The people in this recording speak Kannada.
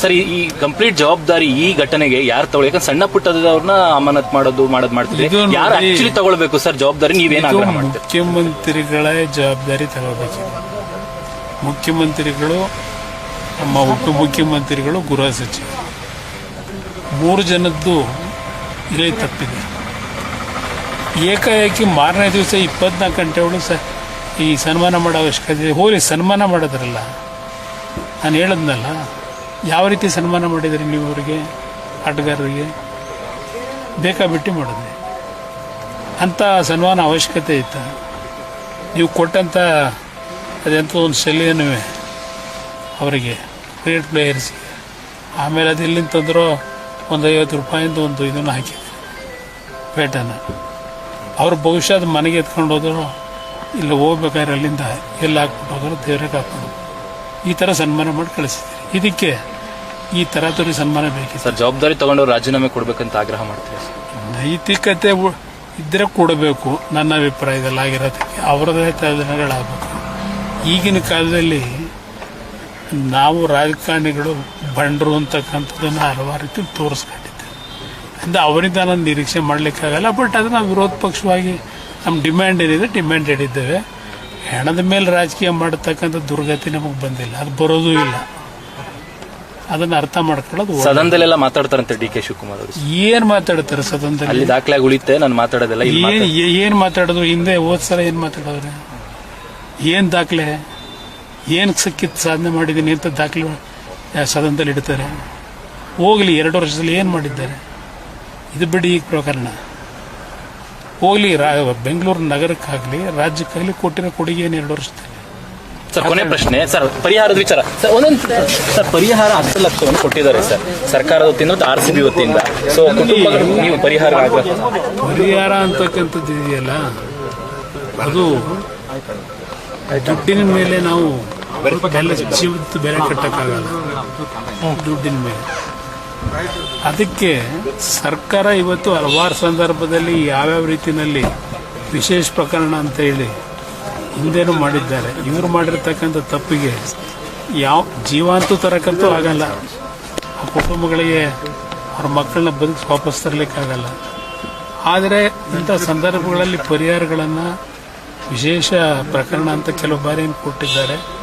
ಸರ್ ಈ- ಕಂಪ್ಲೀಟ್ ಜವಾಬ್ದಾರಿ ಈ ಘಟನೆಗೆ ಯಾರು ತಗೊಳ್ಳಿ? ಯಾಕಂದ್ರೆ ಸಣ್ಣ ಪುಟ್ಟದವ್ರನ್ನ ಅಮಾನತ್ ಮಾಡೋದು ಮಾಡೋದು ಮಾಡ್ತಿದ್ರೆ. ಇದು ನೋಡಿ- ಯಾರು ಆಕ್ಚುಲಿ ತಗೊಳ್ಬೇಕು ಸರ್ ಜವಾಬ್ದಾರಿ? ನೀವೇನ್ ಇದು ಆಗ್ರಹ ಮಾಡ್ತೀರಿ? ಮುಖ್ಯಮಂತ್ರಿಗಳೇ ಜವಾಬ್ದಾರಿ ತಗೋಬೇಕಿದೆ. ಮುಖ್ಯಮಂತ್ರಿಗಳು ನಮ್ಮ ಉಪಮುಖ್ಯಮಂತ್ರಿಗಳು ಗೃಹ ಸಚಿವ ಮೂರು ಜನದ್ದು ಇಲ್ಲೇ ತಪ್ಪಿದೆ. ಏಕಾಏಕಿ ಮಾರನೇ ದಿವಸ ಇಪ್ಪತ್ನಾಲ್ಕು ಗಂಟೆ ಒಳಗೆ ಸ ಈ ಸನ್ಮಾನ ಮಾಡೋ ಅವಶ್ಯಕತೆ ಹೋಲಿ ಹೋಗ್ಲಿ ಸನ್ಮಾನ ಮಾಡೋದ್ರಲ್ಲ? ನಾನು ಹೇಳದ್ನಲ್ಲ? ಯಾವ ರೀತಿ ಸನ್ಮಾನ ಮಾಡಿದ್ರಿ ನೀವು ಅವರಿಗೆ, ಆಟಗಾರರಿಗೆ? ಬೇಕಾಬಿಟ್ಟು ಮಾಡಿದ್ರಿ. ಅಂಥ ಸನ್ಮಾನ ಅವಶ್ಯಕತೆ ಇತ್ತು. ನೀವು ಕೊಟ್ಟಂಥ ಅದೆಂಥ ಒಂದು ಶೈಲಿಯನ್ನು ಅವರಿಗೆ, ಕ್ರಿಕೆಟ್ ಪ್ಲೇಯರ್ಸ್ಗೆ. ಆಮೇಲೆ ಅದು ಎಲ್ಲಿಂದ ತಂದರೂ ಒಂದು ಐವತ್ತು ರೂಪಾಯಿಂದ ಒಂದು ಇದನ್ನು ಹಾಕಿದ್ರು ಪೇಟನ್ನು ಅವ್ರ ಭವಿಷ್ಯದ ಮನೆಗೆ ಎತ್ಕೊಂಡು ಹೋದ್ರು, ಇಲ್ಲಿ ಹೋಗ್ಬೇಕಾದ್ರೆ ಅಲ್ಲಿಂದ ಎಲ್ಲಿ ಹಾಕ್ಬಿಟ್ಟು ಹೋದ್ರು, ದೇವ್ರಿಗೆ ಹಾಕ್ಕೊಂಡು ಈ ಥರ ಸನ್ಮಾನ ಮಾಡಿ ಕಳಿಸಿದ್ದೀರಿ ಇದಕ್ಕೆ ಈ ತರಾತುರಿ ಸನ್ಮಾನ ಬೇಕಿತ್ತು. ಸರ್ ಜವಾಬ್ದಾರಿ ತಗೊಂಡು ರಾಜೀನಾಮೆ ಕೊಡ್ಬೇಕಂತ ಆಗ್ರಹ ಮಾಡ್ತೀವಿ ಸರ್? ನೈತಿಕತೆ ಉ- ಇದ್ರೆ ಕೊಡಬೇಕು ನನ್ನ ಅಭಿಪ್ರಾಯದಲ್ಲಿ ಆಗಿರೋದಕ್ಕೆ. ಅವರದೇ ದಿನಗಳಾಗಬೇಕು ಈಗಿನ ಕಾಲದಲ್ಲಿ ನಾವು ರಾಜಕಾರಣಿಗಳು ಬಂಡರು ಅಂತಕ್ಕಂಥದ್ದನ್ನು ಹಲವಾರು ರೀತಿ ತೋರಿಸ್ಕೊಂಡಿದ್ದೆ ಅಂದ್ರೆ ಅವರಿಂದ ನಾನು ನಿರೀಕ್ಷೆ ಮಾಡಲಿಕ್ಕಾಗಲ್ಲ ಬಟ್ ಅದನ್ನು ವಿರೋಧ ಪಕ್ಷವಾಗಿ ನಮ್ಮ ಡಿಮ್ಯಾಂಡ್ ಏನಿದೆ ಡಿಮ್ಯಾಂಡ್ ಇಟ್ಟಿದ್ದೇವೆ ಹೆಣದ ಮೇಲೆ ರಾಜಕೀಯ ಮಾಡತಕ್ಕಂಥ ದುರ್ಗತಿ ನಮಗೆ ಬಂದಿಲ್ಲ. ಅದು ಬರೋದೂ ಇಲ್ಲ. ಅದನ್ನ ಅರ್ಥ ಮಾಡ್ಕೊಳ್ಳೋದು. ಸದನದಲ್ಲೆಲ್ಲ ಮಾತಾಡ್ತಾರಂತೆ ಡಿ ಕೆ ಶಿವಕುಮಾರ್ ಅವರು. ಏನ್ ಮಾತಾಡ್ತಾರೆ ಸದನದಲ್ಲಿ? ಅಲ್ಲಿ ದಾಖಲೆ ಉಳಿತೆ ನಾನು ಮಾತಾಡೋದೆಲ್ಲ ಇಲ್ಲಿ ಏನ್ ಮಾತಾಡೋದು ಹಿಂದೆ ಹೋದ್ ಸಲ ಏನ್ ಮಾತಾಡೋದ್ರೆ? ಏನ್ ದಾಖಲೆ? ಏನ್ ಸಿಕ್ಕಿತ್ ಸಾಧನೆ ಮಾಡಿದ್ದೀನಿ ಅಂತ ದಾಖಲೆ ಸದನದಲ್ಲಿ ಇಡ್ತಾರೆ. ಹೋಗ್ಲಿ ಎರಡು ವರ್ಷದಲ್ಲಿ ಏನ್ ಮಾಡಿದ್ದಾರೆ? ಇದು ಬಿಡಿ ಈ ಪ್ರಕರಣ. ಹೋಗ್ಲಿ ಬೆಂಗಳೂರು ನಗರಕ್ಕಾಗ್ಲಿ ರಾಜ್ಯಕ್ಕಾಗ್ಲಿ ಕೊಟ್ಟಿರೋ ಕೊಡುಗೆ ಏನು ಎರಡು ವರ್ಷದಲ್ಲಿ? ಸರ್ ಕೊನೆ ಪ್ರಶ್ನೆ. ಸರ್ ಪರಿಹಾರದ ವಿಚಾರ. ಸರ್ ಒಂದೊಂದು ಸರ್ ಪರಿಹಾರ ಹತ್ತು ಲಕ್ಷವನ್ನು ಕೊಟ್ಟಿದ್ದಾರೆ ಸರ್. ಸರ್ಕಾರದ ವತಿಯಿಂದ ಆರ್ ಸಿ ಬಿ ವತಿಯಿಂದ ಸೊ ಕುಟುಂಬಗಳು ನೀವು ಪರಿಹಾರ ಪರಿಹಾರ ಅಂತಕ್ಕಂಥದ್ದು ಇದೆಯಲ್ಲ ಅದು ದುಡ್ಡಿನ ಮೇಲೆ ನಾವು ಬೆಲೆ ಜೀವದ ಬೆಲೆ ಕಟ್ಟಕ್ಕಾಗಲ್ಲ. ದುಡ್ಡಿನ ಮೇಲೆ. ಅದಕ್ಕೆ ಸರ್ಕಾರ ಇವತ್ತು ಹಲವಾರು ಸಂದರ್ಭದಲ್ಲಿ ಯಾವ್ಯಾವ ರೀತಿಯಲ್ಲಿ ವಿಶೇಷ ಪ್ರಕರಣ ಅಂತ ಹೇಳಿ ಹಿಂದೇನು ಮಾಡಿದ್ದಾರೆ. ಇವರು ಮಾಡಿರ್ತಕ್ಕಂಥ ತಪ್ಪಿಗೆ ಯಾವ ಜೀವಾಂತೂ ತರಕ್ಕಂತೂ ಆಗಲ್ಲ. ಆ ಕುಟುಂಬಗಳಿಗೆ ಅವ್ರ ಮಕ್ಕಳನ್ನ ಬದುಕಿ ವಾಪಸ್ ತರಲಿಕ್ಕಾಗಲ್ಲ. ಆದರೆ ಇಂಥ ಸಂದರ್ಭಗಳಲ್ಲಿ ಪರಿಹಾರಗಳನ್ನು ವಿಶೇಷ ಪ್ರಕರಣ ಅಂತ ಕೆಲವು ಬಾರಿ ಕೊಟ್ಟಿದ್ದಾರೆ.